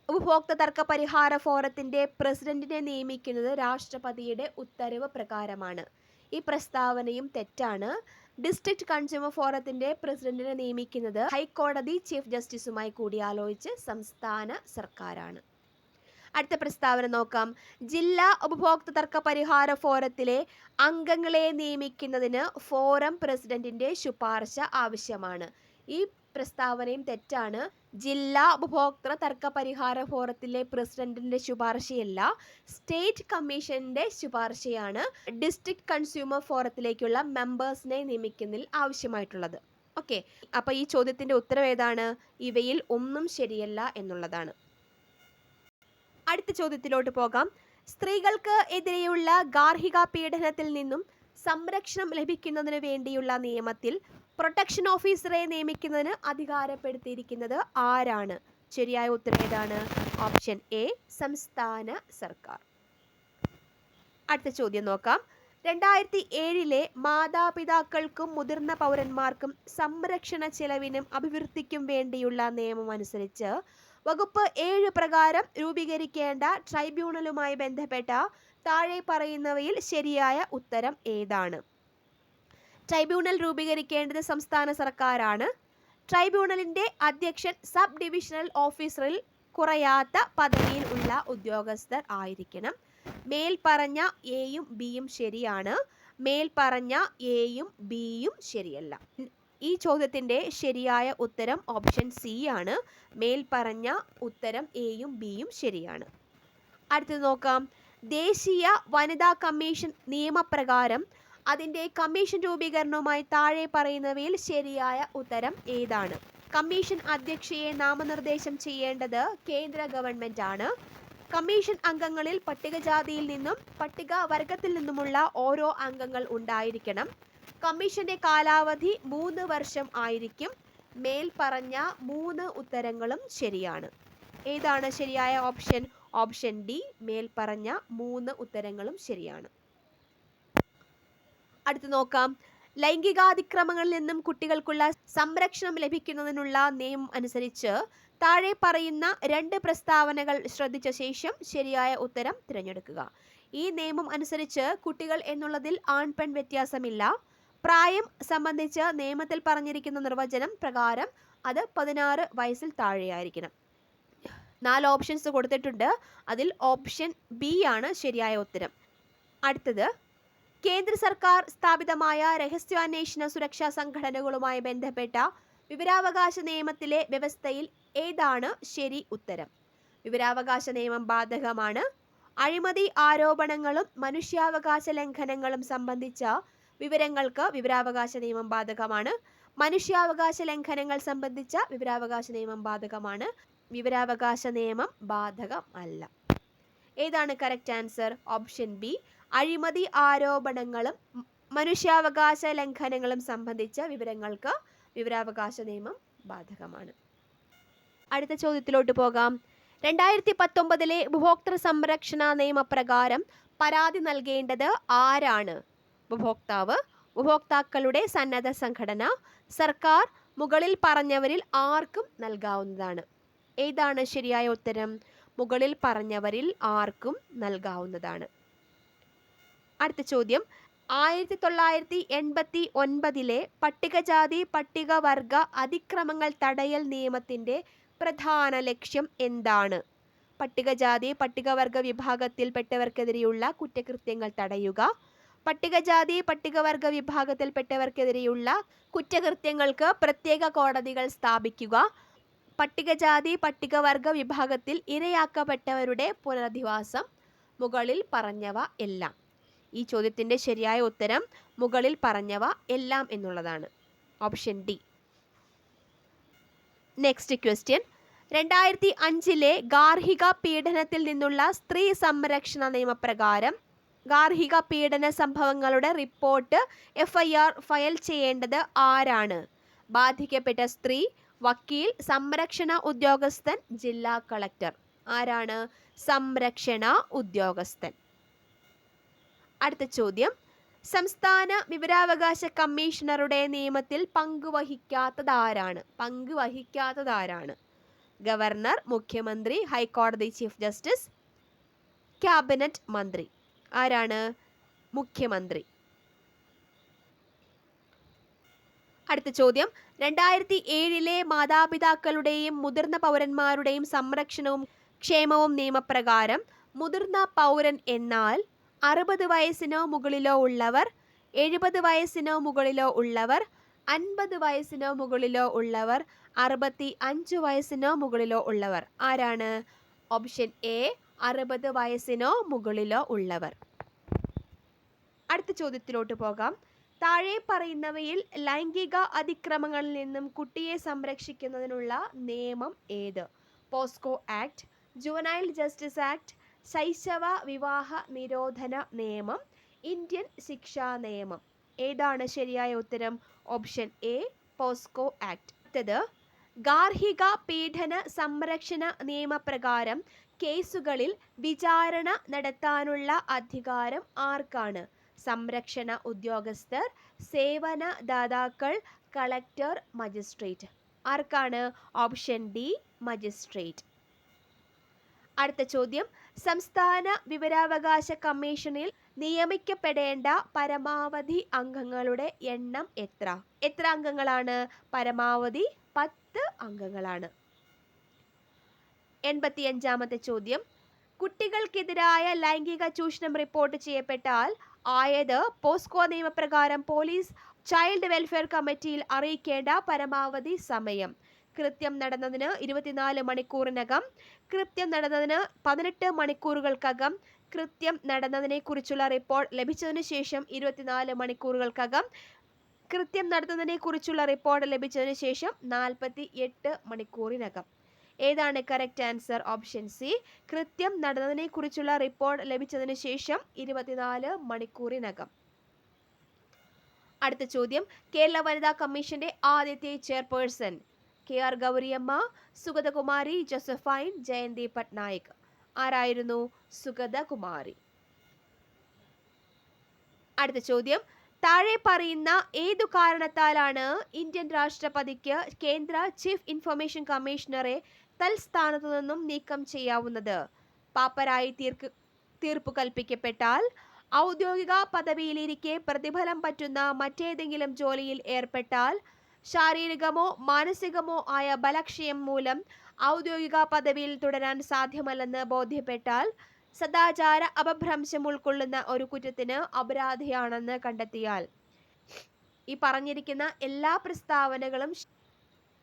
ഉപഭോക്തൃ തർക്ക പരിഹാര ഫോറത്തിന്റെ പ്രസിഡന്റിനെ നിയമിക്കുന്നത് രാഷ്ട്രപതിയുടെ ഉത്തരവ് പ്രകാരമാണ്. ഈ പ്രസ്താവനയും തെറ്റാണ്. ഡിസ്ട്രിക്ട് കൺസ്യൂമർ ഫോറത്തിന്റെ പ്രസിഡന്റിനെ നിയമിക്കുന്നത് ഹൈക്കോടതി ചീഫ് ജസ്റ്റിസുമായി കൂടിയാലോചിച്ച് സംസ്ഥാന സർക്കാരാണ്. അടുത്ത പ്രസ്താവന നോക്കാം. ജില്ലാ ഉപഭോക്തൃ തർക്ക പരിഹാര ഫോറത്തിലെ അംഗങ്ങളെ നിയമിക്കുന്നതിന് ഫോറം പ്രസിഡന്റിന്റെ ശുപാർശ ആവശ്യമാണ്. ഈ പ്രസ്താവനയും തെറ്റാണ്. ജില്ലാ ഉപഭോക്തൃ തർക്ക പരിഹാര ഫോറത്തിലെ പ്രസിഡന്റിന്റെ ശുപാർശയല്ല സ്റ്റേറ്റ് കമ്മീഷന്റെ ശുപാർശയാണ് ഡിസ്ട്രിക്ട് കൺസ്യൂമർ ഫോറത്തിലേക്കുള്ള മെമ്പേഴ്സിനെ നിയമിക്കുന്നതിൽ ആവശ്യമായിട്ടുള്ളത്. ഓക്കെ അപ്പോൾ ഈ ചോദ്യത്തിന്റെ ഉത്തരം ഏതാണ്? ഇവയിൽ ഒന്നും ശരിയല്ല എന്നുള്ളതാണ്. അടുത്ത ചോദ്യത്തിലോട്ട് പോകാം. സ്ത്രീകൾക്ക് എതിരെയുള്ള ഗാർഹിക പീഡനത്തിൽ നിന്നും സംരക്ഷണം ലഭിക്കുന്നതിന് വേണ്ടിയുള്ള നിയമത്തിൽ പ്രൊട്ടക്ഷൻ ഓഫീസറെ നിയമിക്കുന്നതിന് അധികാരപ്പെടുത്തിയിരിക്കുന്നത് ആരാണ്? ശരിയായ ഉത്തരം ഏതാണ്? ഓപ്ഷൻ എ സംസ്ഥാന സർക്കാർ. അടുത്ത ചോദ്യം നോക്കാം. രണ്ടായിരത്തി ഏഴിലെ മാതാപിതാക്കൾക്കും മുതിർന്ന പൗരന്മാർക്കും സംരക്ഷണ ചെലവിനും അഭിവൃദ്ധിക്കും വേണ്ടിയുള്ള നിയമം അനുസരിച്ച് വകുപ്പ് ഏഴ് പ്രകാരം രൂപീകരിക്കേണ്ട ട്രൈബ്യൂണലുമായി ബന്ധപ്പെട്ട താഴെ പറയുന്നവയിൽ ശരിയായ ഉത്തരം ഏതാണ്? ട്രൈബ്യൂണൽ രൂപീകരിക്കേണ്ടത് സംസ്ഥാന സർക്കാരാണ്. ട്രൈബ്യൂണലിന്റെ അധ്യക്ഷൻ സബ് ഡിവിഷണൽ ഓഫീസറിൽ കുറയാത്ത പദവിയിൽ ഉള്ള ഉദ്യോഗസ്ഥർ ആയിരിക്കണം. മേൽപ്പറഞ്ഞ എയും ബിയും ശരിയാണ്. മേൽപ്പറഞ്ഞ എയും ബിയും ശരിയല്ല. ഈ ചോദ്യത്തിന്റെ ശരിയായ ഉത്തരം ഓപ്ഷൻ സി ആണ്. മേൽപ്പറഞ്ഞ ഉത്തരം എയും ബിയും ശരിയാണ്. അടുത്തത് നോക്കാം. ദേശീയ വനിതാ കമ്മീഷൻ നിയമപ്രകാരം അതിന്റെ കമ്മീഷൻ രൂപീകരണവുമായി താഴെ പറയുന്നവയിൽ ശരിയായ ഉത്തരം ഏതാണ്? കമ്മീഷൻ അധ്യക്ഷയെ നാമനിർദ്ദേശം ചെയ്യേണ്ടത് കേന്ദ്ര ഗവൺമെന്റ് ആണ് കമ്മീഷൻ അംഗങ്ങളിൽ പട്ടികജാതിയിൽ നിന്നും പട്ടിക വർഗത്തിൽ നിന്നുമുള്ള ഓരോ അംഗങ്ങൾ ഉണ്ടായിരിക്കണം. കമ്മീഷന്റെ കാലാവധി മൂന്ന് വർഷം ആയിരിക്കും. മേൽ പറഞ്ഞ മൂന്ന് ഉത്തരങ്ങളും ശരിയാണ്. ഏതാണ് ശരിയായ ഓപ്ഷൻ? ഓപ്ഷൻ ഡി മേൽ പറഞ്ഞ മൂന്ന് ഉത്തരങ്ങളും ശരിയാണ്. അടുത്ത് നോക്കാം. ലൈംഗികാതിക്രമങ്ങളിൽ നിന്നും കുട്ടികൾക്കുള്ള സംരക്ഷണം ലഭിക്കുന്നതിനുള്ള നിയമം അനുസരിച്ച് താഴെ പറയുന്ന രണ്ട് പ്രസ്താവനകൾ ശ്രദ്ധിച്ച ശേഷം ശരിയായ ഉത്തരം തിരഞ്ഞെടുക്കുക. ഈ നിയമം അനുസരിച്ച് കുട്ടികൾ എന്നുള്ളതിൽ ആൺ പെൺ വ്യത്യാസമില്ല. പ്രായം സംബന്ധിച്ച് നിയമത്തിൽ പറഞ്ഞിരിക്കുന്ന നിർവചനം പ്രകാരം അത് പതിനാറ് വയസ്സിൽ താഴെയായിരിക്കണം. നാല് ഓപ്ഷൻസ് കൊടുത്തിട്ടുണ്ട്. അതിൽ ഓപ്ഷൻ ബി ആണ് ശരിയായ ഉത്തരം. അടുത്തത് കേന്ദ്ര സർക്കാർ സ്ഥാപിതമായ രഹസ്യാന്വേഷണ സുരക്ഷാ സംഘടനകളുമായി ബന്ധപ്പെട്ട വിവരാവകാശ നിയമത്തിലെ വ്യവസ്ഥയിൽ ഏതാണ് ശരി ഉത്തരം? വിവരാവകാശ നിയമം ബാധകമാണ്. അഴിമതി ആരോപണങ്ങളും മനുഷ്യാവകാശ ലംഘനങ്ങളും സംബന്ധിച്ച വിവരങ്ങൾക്ക് വിവരാവകാശ നിയമം ബാധകമാണ്. മനുഷ്യാവകാശ ലംഘനങ്ങൾ സംബന്ധിച്ച വിവരാവകാശ നിയമം ബാധകമാണ്. വിവരാവകാശ നിയമം ബാധകം അല്ല ഏതാണ് കറക്റ്റ് ആൻസർ ഓപ്ഷൻ ബി അഴിമതി ആരോപണങ്ങളും മനുഷ്യാവകാശ ലംഘനങ്ങളും സംബന്ധിച്ച വിവരങ്ങൾക്ക് വിവരാവകാശ നിയമം ബാധകമാണ്. അടുത്ത ചോദ്യത്തിലോട്ട് പോകാം. രണ്ടായിരത്തി പത്തൊമ്പതിലെ ഉപഭോക്തൃ സംരക്ഷണ നിയമപ്രകാരം പരാതി നൽകേണ്ടത് ആരാണ്? ഉപഭോക്താവ് ഉപഭോക്താക്കളുടെ സന്നദ്ധ സംഘടന സർക്കാർ മുകളിൽ പറഞ്ഞവരിൽ ആർക്കും നൽകാവുന്നതാണ്. ഏതാണ് ശരിയായ ഉത്തരം? മുകളിൽ പറഞ്ഞവരിൽ ആർക്കും നൽകാവുന്നതാണ്. അടുത്ത ചോദ്യം. ആയിരത്തി തൊള്ളായിരത്തി എൺപത്തി ഒൻപതിലെ പട്ടികജാതി പട്ടികവർഗ അതിക്രമങ്ങൾ തടയൽ നിയമത്തിന്റെ പ്രധാന ലക്ഷ്യം എന്താണ്? പട്ടികജാതി പട്ടികവർഗ വിഭാഗത്തിൽപ്പെട്ടവർക്കെതിരെയുള്ള കുറ്റകൃത്യങ്ങൾ തടയുക. പട്ടികജാതി പട്ടികവർഗ വിഭാഗത്തിൽപ്പെട്ടവർക്കെതിരെയുള്ള കുറ്റകൃത്യങ്ങൾക്ക് പ്രത്യേക കോടതികൾ സ്ഥാപിക്കുക. പട്ടികജാതി പട്ടികവർഗ വിഭാഗത്തിൽ ഇരയാക്കപ്പെട്ടവരുടെ പുനരധിവാസം. മുകളിൽ പറഞ്ഞവ എല്ലാം. ഈ ചോദ്യത്തിന്റെ ശരിയായ ഉത്തരം മുകളിൽ പറഞ്ഞവ എല്ലാം എന്നുള്ളതാണ്. ഓപ്ഷൻ ഡി നെക്സ്റ്റ് ക്വസ്റ്റ്യൻ രണ്ടായിരത്തി അഞ്ചിലെ ഗാർഹിക പീഡനത്തിൽ നിന്നുള്ള സ്ത്രീ സംരക്ഷണ നിയമപ്രകാരം ഗാർഹിക പീഡന സംഭവങ്ങളുടെ report F I R file ചെയ്യേണ്ടത് ആരാണ്? ബാധിക്കപ്പെട്ട സ്ത്രീ വക്കീൽ സംരക്ഷണ ഉദ്യോഗസ്ഥൻ ജില്ലാ കളക്ടർ. ആരാണ്? സംരക്ഷണ ഉദ്യോഗസ്ഥൻ. അടുത്ത ചോദ്യം. സംസ്ഥാന വിവരാവകാശ കമ്മീഷണറുടെ നിയമത്തിൽ പങ്കുവഹിക്കാത്തതാരാണ്? പങ്കുവഹിക്കാത്തതാരാണ്? ഗവർണർ മുഖ്യമന്ത്രി ഹൈക്കോടതി ചീഫ് ജസ്റ്റിസ് ക്യാബിനറ്റ് മന്ത്രി. ആരാണ്? മുഖ്യമന്ത്രി. അടുത്ത ചോദ്യം. രണ്ടായിരത്തി ഏഴിലെ മാതാപിതാക്കളുടെയും മുതിർന്ന പൗരന്മാരുടെയും സംരക്ഷണവും ക്ഷേമവും നിയമപ്രകാരം മുതിർന്ന പൗരൻ എന്നാൽ അറുപത് വയസ്സിനോ മുകളിലോ ഉള്ളവർ എഴുപത് വയസ്സിനോ മുകളിലോ ഉള്ളവർ അൻപത് വയസ്സിനോ മുകളിലോ ഉള്ളവർ അറുപത്തി അഞ്ച് വയസ്സിനോ മുകളിലോ ഉള്ളവർ. ആരാണ്? ഓപ്ഷൻ എ അറുപത് വയസ്സിനോ മുകളിലോ ഉള്ളവർ. അടുത്ത ചോദ്യത്തിലോട്ട് പോകാം. താഴെ പറയുന്നവയിൽ ലൈംഗിക അതിക്രമങ്ങളിൽ നിന്നും കുട്ടിയെ സംരക്ഷിക്കുന്നതിനുള്ള നിയമം ഏത്? POCSO act juvenile justice act ശൈശവ വിവാഹ നിരോധന നിയമം ഇന്ത്യൻ ശിക്ഷാ നിയമം. ഏതാണ് ശരിയായ ഉത്തരം? Option A POCSO act. അടുത്തത് ഗാർഹിക പീഡന സംരക്ഷണ നിയമപ്രകാരം കേസുകളിൽ വിചാരണ നടത്താനുള്ള അധികാരം ആർക്കാണ്? സംരക്ഷണ ഉദ്യോഗസ്ഥർ സേവന ദാതാക്കൾ കളക്ടർ മജിസ്ട്രേറ്റ്. ആർക്കാണ്? Option D magistrate. അടുത്ത ചോദ്യം സംസ്ഥാന വിവരാവകാശ കമ്മീഷനിൽ നിയമിക്കപ്പെടേണ്ട പരമാവധി അംഗങ്ങളുടെ എണ്ണം എത്ര? എത്ര അംഗങ്ങളാണ്? പരമാവധി പത്ത് അംഗങ്ങളാണ്. എൺപത്തിയഞ്ചാമത്തെ ചോദ്യം. കുട്ടികൾക്കെതിരായ ലൈംഗിക ചൂഷണം റിപ്പോർട്ട് ചെയ്യപ്പെട്ടാൽ ആയത് പോസ്കോ നിയമപ്രകാരം പോലീസ് ചൈൽഡ് വെൽഫെയർ കമ്മിറ്റിയിൽ അറിയിക്കേണ്ട പരമാവധി സമയം. കൃത്യം നടന്നതിന് ഇരുപത്തിനാല് മണിക്കൂറിനകം കൃത്യം നടന്നതിന് പതിനെട്ട് മണിക്കൂറുകൾക്കകം കൃത്യം നടന്നതിനെ കുറിച്ചുള്ള റിപ്പോർട്ട് ലഭിച്ചതിന് ശേഷം ഇരുപത്തിനാല് മണിക്കൂറുകൾക്കകം കൃത്യം നടത്തുന്നതിനെ കുറിച്ചുള്ള റിപ്പോർട്ട് ലഭിച്ചതിന് ശേഷം നാൽപ്പത്തി എട്ട് മണിക്കൂറിനകം. ഏതാണ് കറക്റ്റ് ആൻസർ ഓപ്ഷൻ സി കൃത്യം നടന്നതിനെ കുറിച്ചുള്ള റിപ്പോർട്ട് ലഭിച്ചതിന് ശേഷം ഇരുപത്തിനാല് മണിക്കൂറിനകം. അടുത്ത ചോദ്യം കേരള വനിതാ കമ്മീഷന്റെ ആദ്യത്തെ chairperson K R Gowriamma Sugathakumari Josephine Jayanthi Patnaik. ആരായിരുന്നു സുഗതകുമാരി? അടുത്ത ചോദ്യം. താഴെ പറയുന്ന ഏതു കാരണത്താലാണ് ഇന്ത്യൻ രാഷ്ട്രപതിക്ക് കേന്ദ്ര ചീഫ് ഇൻഫർമേഷൻ കമ്മീഷണറെ തൽസ്ഥാനത്തു നിന്നും നീക്കം ചെയ്യാവുന്നത്? പാപ്പരായി തീർക്ക് തീർപ്പ് കൽപ്പിക്കപ്പെട്ടാൽ ഔദ്യോഗിക പദവിയിലിരിക്കെ പ്രതിഫലം പറ്റുന്ന മറ്റേതെങ്കിലും ജോലിയിൽ ഏർപ്പെട്ടാൽ ശാരീരികമോ മാനസികമോ ആയ ബലക്ഷയം മൂലം ഔദ്യോഗിക പദവിയിൽ തുടരാൻ സാധ്യമല്ലെന്ന് ബോധ്യപ്പെട്ടാൽ സദാചാര അപഭ്രംശം ഉൾക്കൊള്ളുന്ന ഒരു കുറ്റത്തിന് അപരാധിയാണെന്ന് കണ്ടെത്തിയാൽ. ഈ പറഞ്ഞിരിക്കുന്ന എല്ലാ പ്രസ്താവനകളും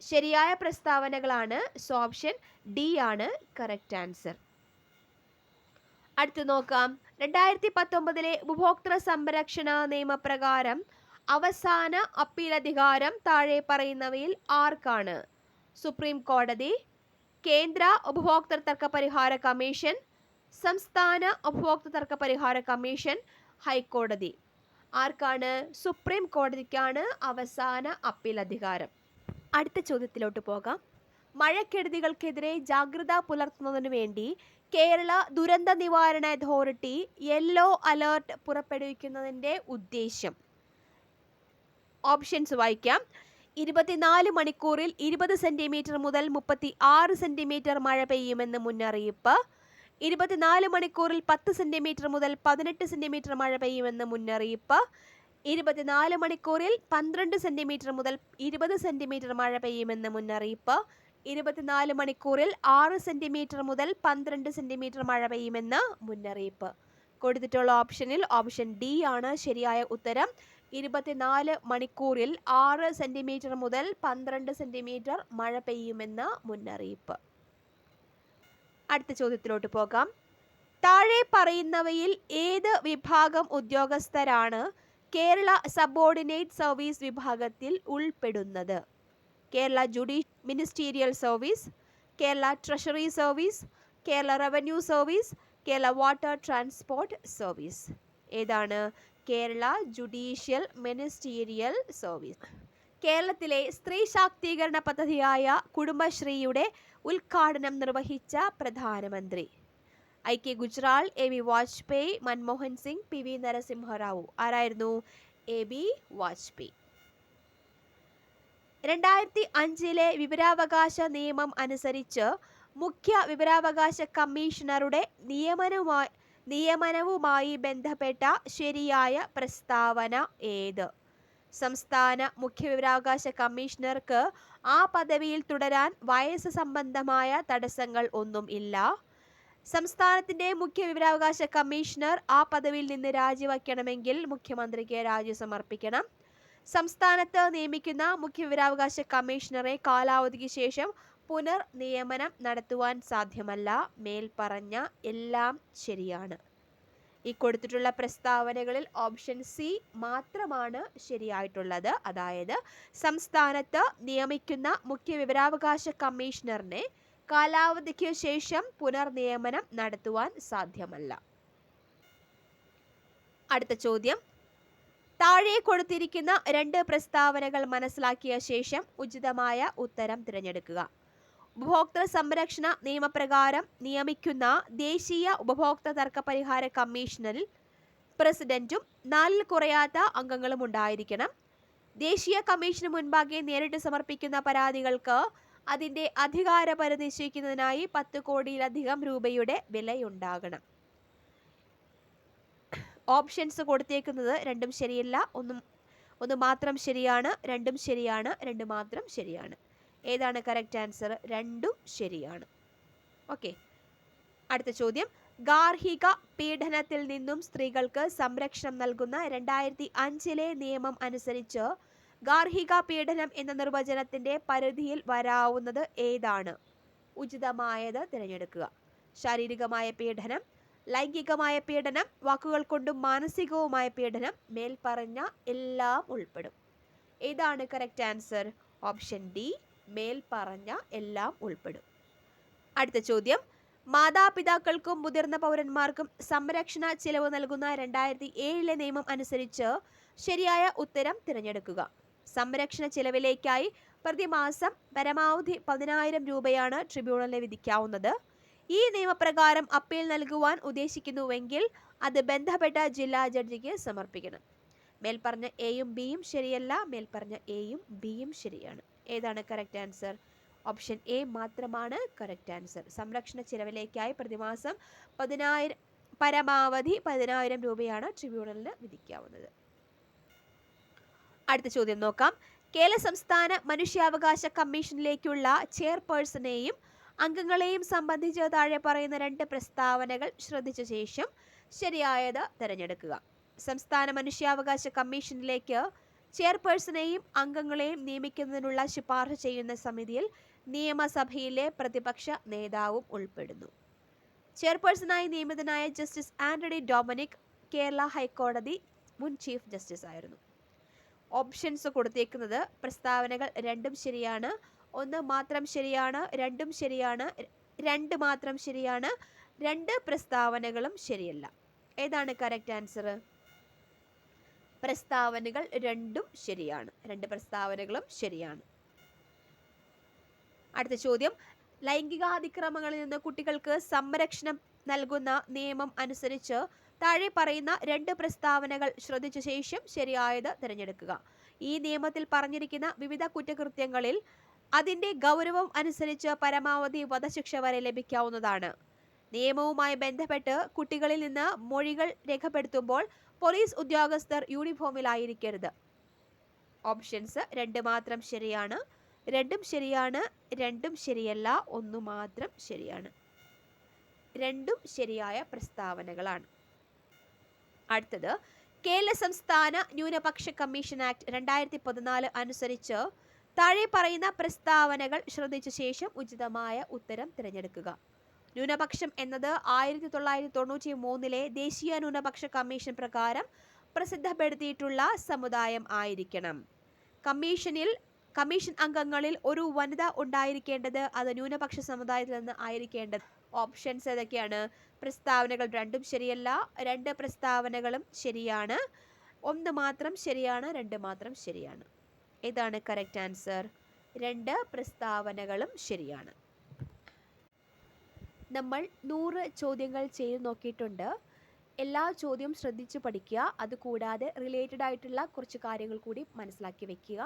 ശരിയായ പ്രസ്താവനകളാണ്. സോ ഓപ്ഷൻ ഡി ആണ് കറക്റ്റ് ആൻസർ. അടുത്ത് നോക്കാം. രണ്ടായിരത്തി പത്തൊമ്പതിലെ ഉപഭോക്തൃ സംരക്ഷണ നിയമപ്രകാരം അവസാന അപ്പീൽ അധികാരം താഴെ പറയുന്നവയിൽ ആർക്കാണ്? സുപ്രീം കോടതി കേന്ദ്ര ഉപഭോക്തൃ തർക്ക പരിഹാര കമ്മീഷൻ സംസ്ഥാന ഉപഭോക്തൃ തർക്ക പരിഹാര കമ്മീഷൻ ഹൈക്കോടതി. ആർക്കാണ്? സുപ്രീം കോടതിക്കാണ് അവസാന അപ്പീൽ അധികാരം അടുത്ത ചോദ്യത്തിലോട്ട് പോകാം. മഴക്കെടുതികൾക്കെതിരെ ജാഗ്രത പുലർത്തുന്നതിനു വേണ്ടി കേരള ദുരന്ത നിവാരണ അതോറിറ്റി യെല്ലോ അലേർട്ട് പുറപ്പെടുവിക്കുന്നതിന്റെ ഉദ്ദേശം ഓപ്ഷൻസ് വായിക്കാം. ഇരുപത്തിനാല് മണിക്കൂറിൽ ഇരുപത് സെന്റിമീറ്റർ മുതൽ മുപ്പത്തി ആറ് സെന്റിമീറ്റർ മഴ പെയ്യുമെന്ന് മുന്നറിയിപ്പ്. ഇരുപത്തിനാല് മണിക്കൂറിൽ പത്ത് സെന്റിമീറ്റർ മുതൽ പതിനെട്ട് സെന്റിമീറ്റർ മഴ പെയ്യുമെന്ന് മുന്നറിയിപ്പ്. ഇരുപത്തിനാല് മണിക്കൂറിൽ പന്ത്രണ്ട് സെന്റിമീറ്റർ മുതൽ ഇരുപത് സെന്റിമീറ്റർ മഴ പെയ്യുമെന്ന് മുന്നറിയിപ്പ്. ഇരുപത്തിനാല് മണിക്കൂറിൽ ആറ് സെന്റിമീറ്റർ മുതൽ പന്ത്രണ്ട് സെന്റിമീറ്റർ മഴ പെയ്യുമെന്ന് മുന്നറിയിപ്പ്. കൊടുത്തിട്ടുള്ള ഓപ്ഷനിൽ ഓപ്ഷൻ ഡി ആണ്. ശരിയായ ഉത്തരം. ഇരുപത്തിനാല് മണിക്കൂറിൽ ആറ് സെന്റിമീറ്റർ മുതൽ പന്ത്രണ്ട് സെന്റിമീറ്റർ മഴ പെയ്യുമെന്ന് മുന്നറിയിപ്പ്. അടുത്ത ചോദ്യത്തിലോട്ട് പോകാം. താഴെ പറയുന്നവയിൽ ഏത് വിഭാഗം ഉദ്യോഗസ്ഥരാണ് കേരള സബോർഡിനേറ്റ് സർവീസ് വിഭാഗത്തിൽ ഉൾപ്പെടുന്നത്? Kerala Judy ministerial service Kerala treasury service Kerala revenue service Kerala water transport service. ഏതാണ് കേരള ജുഡീഷ്യൽ മിനിസ്റ്റീരിയൽ സർവീസ്. കേരളത്തിലെ സ്ത്രീ ശാക്തീകരണ പദ്ധതിയായ കുടുംബശ്രീയുടെ ഉദ്ഘാടനം നിർവഹിച്ച പ്രധാനമന്ത്രി. I K Gujral A V Vajpayee Manmohan Singh P V Narasimha Rao ആരായിരുന്നു? A B Vajpayee. രണ്ടായിരത്തി അഞ്ചിലെ വിവരാവകാശ നിയമം അനുസരിച്ച് മുഖ്യ വിവരാവകാശ കമ്മീഷണറുടെ നിയമനവുമായി നിയമനവുമായി ബന്ധപ്പെട്ട ശരിയായ പ്രസ്താവന ഏത്? സംസ്ഥാന മുഖ്യ വിവരാവകാശ കമ്മീഷണർക്ക് ആ പദവിയിൽ തുടരാൻ വയസ്സ് സംബന്ധമായ തടസ്സങ്ങൾ ഒന്നും ഇല്ല. സംസ്ഥാനത്തിന്റെ മുഖ്യ വിവരാവകാശ കമ്മീഷണർ ആ പദവിയിൽ നിന്ന് രാജിവയ്ക്കണമെങ്കിൽ മുഖ്യമന്ത്രിക്ക് രാജി സമർപ്പിക്കണം. സംസ്ഥാനത്ത് നിയമിക്കുന്ന മുഖ്യ വിവരാവകാശ കമ്മീഷണറെ കാലാവധിക്ക് ശേഷം പുനർ നിയമനം നടത്തുവാൻ സാധ്യമല്ല. മേൽപ്പറഞ്ഞ എല്ലാം ശരിയാണ്. ഈ കൊടുത്തിട്ടുള്ള പ്രസ്താവനകളിൽ ഓപ്ഷൻ സി മാത്രമാണ് ശരിയായിട്ടുള്ളത്. അതായത് സംസ്ഥാനത്ത് നിയമിക്കുന്ന മുഖ്യ വിവരാവകാശ കമ്മീഷണറിനെ കാലാവധിക്ക് ശേഷം പുനർനിയമനം നടത്തുവാൻ സാധ്യമല്ല. അടുത്ത ചോദ്യം. താഴെ കൊടുത്തിരിക്കുന്ന രണ്ട് പ്രസ്താവനകൾ മനസ്സിലാക്കിയ ശേഷം ഉചിതമായ ഉത്തരം തിരഞ്ഞെടുക്കുക. ഉപഭോക്തൃ സംരക്ഷണ നിയമപ്രകാരം നിയമിക്കുന്ന ദേശീയ ഉപഭോക്തൃ തർക്ക പരിഹാര കമ്മീഷനിൽ പ്രസിഡന്റും നാലിൽ കുറയാത്ത അംഗങ്ങളും ഉണ്ടായിരിക്കണം. ദേശീയ കമ്മീഷന് മുൻപാകെ നേരിട്ട് സമർപ്പിക്കുന്ന പരാതികൾക്ക് അതിന്റെ അധികാര നിശ്ചയിക്കുന്നതിനായി പത്ത് കോടിയിലധികം രൂപയുടെ വിലയുണ്ടാകണം. ഓപ്ഷൻസ് കൊടുത്തേക്കുന്നത് രണ്ടും ശരിയല്ല. ഒന്നും ഒന്ന് മാത്രം ശരിയാണ് രണ്ടും ശരിയാണ് രണ്ട് മാത്രം ശരിയാണ്. ഏതാണ് കറക്റ്റ് ആൻസർ രണ്ടും ശരിയാണ്. ഓക്കെ അടുത്ത ചോദ്യം. ഗാർഹിക പീഡനത്തിൽ നിന്നും സ്ത്രീകൾക്ക് സംരക്ഷണം നൽകുന്ന രണ്ടായിരത്തി അഞ്ചിലെ നിയമം അനുസരിച്ച് ഗാർഹിക പീഡനം എന്ന നിർവചനത്തിന്റെ പരിധിയിൽ വരാവുന്നത് ഏതാണ്? ഉചിതമായത് തിരഞ്ഞെടുക്കുക. ശാരീരികമായ പീഡനം ലൈംഗികമായ പീഡനം വാക്കുകൾ കൊണ്ടും മാനസികവുമായ പീഡനം മേൽപ്പറഞ്ഞ എല്ലാം ഉൾപ്പെടും. ഏതാണ് കറക്റ്റ് ആൻസർ ഓപ്ഷൻ ഡി മേൽപ്പറഞ്ഞ എല്ലാം ഉൾപ്പെടും. അടുത്ത ചോദ്യം. മാതാപിതാക്കൾക്കും മുതിർന്ന പൗരന്മാർക്കും സംരക്ഷണ ചിലവ് നൽകുന്ന രണ്ടായിരത്തി ഏഴിലെ നിയമം അനുസരിച്ച് ശരിയായ ഉത്തരം തിരഞ്ഞെടുക്കുക. സംരക്ഷണ ചിലവിലേക്കായി പ്രതിമാസം പരമാവധി പതിനായിരം രൂപയാണ് ട്രിബ്യൂണലിന് വിധിക്കാവുന്നത്. ഈ നിയമപ്രകാരം അപ്പീൽ നൽകുവാൻ ഉദ്ദേശിക്കുന്നുവെങ്കിൽ അത് ബന്ധപ്പെട്ട ജില്ലാ ജഡ്ജിക്ക് സമർപ്പിക്കണം. മേൽപ്പറഞ്ഞ എയും ബിയും ശരിയല്ല മേൽപ്പറഞ്ഞ എയും ബിയും ശരിയാണ്. ഏതാണ് കറക്റ്റ് ആൻസർ ഓപ്ഷൻ എ മാത്രമാണ് കറക്റ്റ് ആൻസർ സംരക്ഷണ ചിലവിലേക്കായി പ്രതിമാസം പതിനായിരം പരമാവധി പതിനായിരം രൂപയാണ് ട്രിബ്യൂണലിന് വിധിക്കാവുന്നത്. അടുത്ത ചോദ്യം നോക്കാം. കേരള സംസ്ഥാന മനുഷ്യാവകാശ കമ്മീഷനിലേക്കുള്ള ചെയർപേഴ്സണെയും അംഗങ്ങളെയും സംബന്ധിച്ച് താഴെ പറയുന്ന രണ്ട് പ്രസ്താവനകൾ ശ്രദ്ധിച്ച ശേഷം ശരിയായത് തിരഞ്ഞെടുക്കുക. സംസ്ഥാന മനുഷ്യാവകാശ കമ്മീഷനിലേക്ക് ചെയർപേഴ്സണെയും അംഗങ്ങളെയും നിയമിക്കുന്നതിനുള്ള ശുപാർശ ചെയ്യുന്ന സമിതിയിൽ നിയമസഭയിലെ പ്രതിപക്ഷ നേതാവും ഉൾപ്പെടുന്നു. ചെയർപേഴ്സണായി നിയമിതനായ ജസ്റ്റിസ് ആന്റണി ഡൊമിനിക് കേരള ഹൈക്കോടതി മുൻ ചീഫ് ജസ്റ്റിസ് ആയിരുന്നു. ഓപ്ഷൻസ് കൊടുത്തേക്കുന്നത് പ്രസ്താവനകൾ രണ്ടും ശരിയാണ് ഒന്ന് മാത്രം ശരിയാണ് രണ്ടും ശരിയാണ് രണ്ട് മാത്രം ശരിയാണ് രണ്ട് പ്രസ്താവനകളും ശരിയല്ല. ഏതാണ് കറക്റ്റ് ആൻസർ പ്രസ്താവനകൾ രണ്ടും ശരിയാണ്. രണ്ട് പ്രസ്താവനകളും ശരിയാണ്. അടുത്ത ചോദ്യം. ലൈംഗികാതിക്രമങ്ങളിൽ നിന്ന് കുട്ടികൾക്ക് സംരക്ഷണം നൽകുന്ന നിയമം അനുസരിച്ച് താഴെ പറയുന്ന രണ്ട് പ്രസ്താവനകൾ ശ്രദ്ധിച്ച ശേഷം ശരിയായത് തിരഞ്ഞെടുക്കുക. ഈ നിയമത്തിൽ പറഞ്ഞിരിക്കുന്ന വിവിധ കുറ്റകൃത്യങ്ങളിൽ അതിന്റെ ഗൗരവം അനുസരിച്ച് പരമാവധി വധശിക്ഷ വരെ ലഭിക്കാവുന്നതാണ്. നിയമവുമായി ബന്ധപ്പെട്ട് കുട്ടികളിൽ നിന്ന് മൊഴികൾ രേഖപ്പെടുത്തുമ്പോൾ പോലീസ് ഉദ്യോഗസ്ഥർ യൂണിഫോമിലായിരിക്കരുത്. ഓപ്ഷൻസ് രണ്ട് മാത്രം ശരിയാണ്. രണ്ടും ശരിയാണ്. രണ്ടും ശരിയല്ല. ഒന്ന് മാത്രം ശരിയാണ്. രണ്ടും ശരിയായ പ്രസ്താവനകളാണ്. അടുത്തത് കേരള സംസ്ഥാന ന്യൂനപക്ഷ കമ്മീഷൻ ആക്ട് രണ്ടായിരത്തി പതിനാല് അനുസരിച്ച് താഴെ പറയുന്ന പ്രസ്താവനകൾ ശ്രദ്ധിച്ച ശേഷം ഉചിതമായ ഉത്തരം തിരഞ്ഞെടുക്കുക. ന്യൂനപക്ഷം എന്നത് ആയിരത്തി തൊള്ളായിരത്തി തൊണ്ണൂറ്റി മൂന്നിലെ ദേശീയ ന്യൂനപക്ഷ കമ്മീഷൻ പ്രകാരം പ്രസിദ്ധപ്പെടുത്തിയിട്ടുള്ള സമുദായം ആയിരിക്കണം. കമ്മീഷനിൽ കമ്മീഷൻ അംഗങ്ങളിൽ ഒരു വനിത ഉണ്ടായിരിക്കേണ്ടത് അത് ന്യൂനപക്ഷ സമുദായത്തിൽ നിന്ന് ആയിരിക്കേണ്ടത്. ഓപ്ഷൻസ് ഏതൊക്കെയാണ്? പ്രസ്താവനകൾ രണ്ടും ശരിയല്ല രണ്ട് പ്രസ്താവനകളും ശരിയാണ്. ഒന്ന് മാത്രം ശരിയാണ് രണ്ട് മാത്രം ശരിയാണ്. ഇതാണ് കറക്റ്റ് ആൻസർ രണ്ട് പ്രസ്താവനകളും ശരിയാണ്. നമ്മൾ നൂറ് ചോദ്യങ്ങൾ ചെയ്ത് നോക്കിയിട്ടുണ്ട്. എല്ലാ ചോദ്യവും ശ്രദ്ധിച്ച് പഠിക്കുക. അതുകൂടാതെ റിലേറ്റഡ് ആയിട്ടുള്ള കുറച്ച് കാര്യങ്ങൾ കൂടി മനസ്സിലാക്കി വെക്കുക.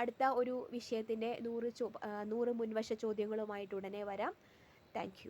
അടുത്ത ഒരു വിഷയത്തിന്റെ നൂറ് ചോ നൂറ് മുൻവശ ചോദ്യങ്ങളുമായിട്ട് ഉടനെ വരാം. താങ്ക്